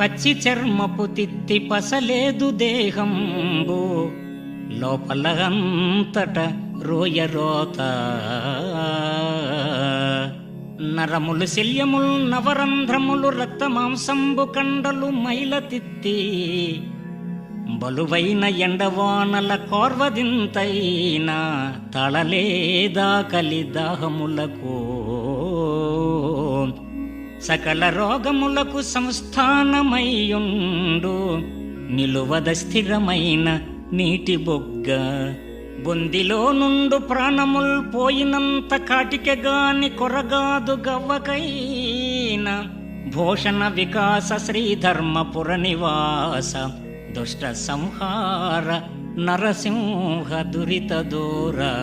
పచ్చి చర్మపు తిత్తి పసలేదు దేహంబు. లోపల అంతట రోయరోత నరములు శల్యములు నవరంధ్రములు రక్తమాంసంబు కండలు మైల తిత్తి. బలువైన ఎండవానల కోర్వదింతైనా తళలేదా కలిదాహములకు సకల రోగములకు సంస్థానమయ్యుండు. నిలువద స్థిరమైన నీటి బొగ్గ. బొందిలో నుండు ప్రాణముల్ పోయినంత కాటికగాని కొరగాదు గవ్వకైన. భూషణ వికాస శ్రీధర్మపుర నివాస. దుష్ట సంహార నరసింహ దురిత దూరా.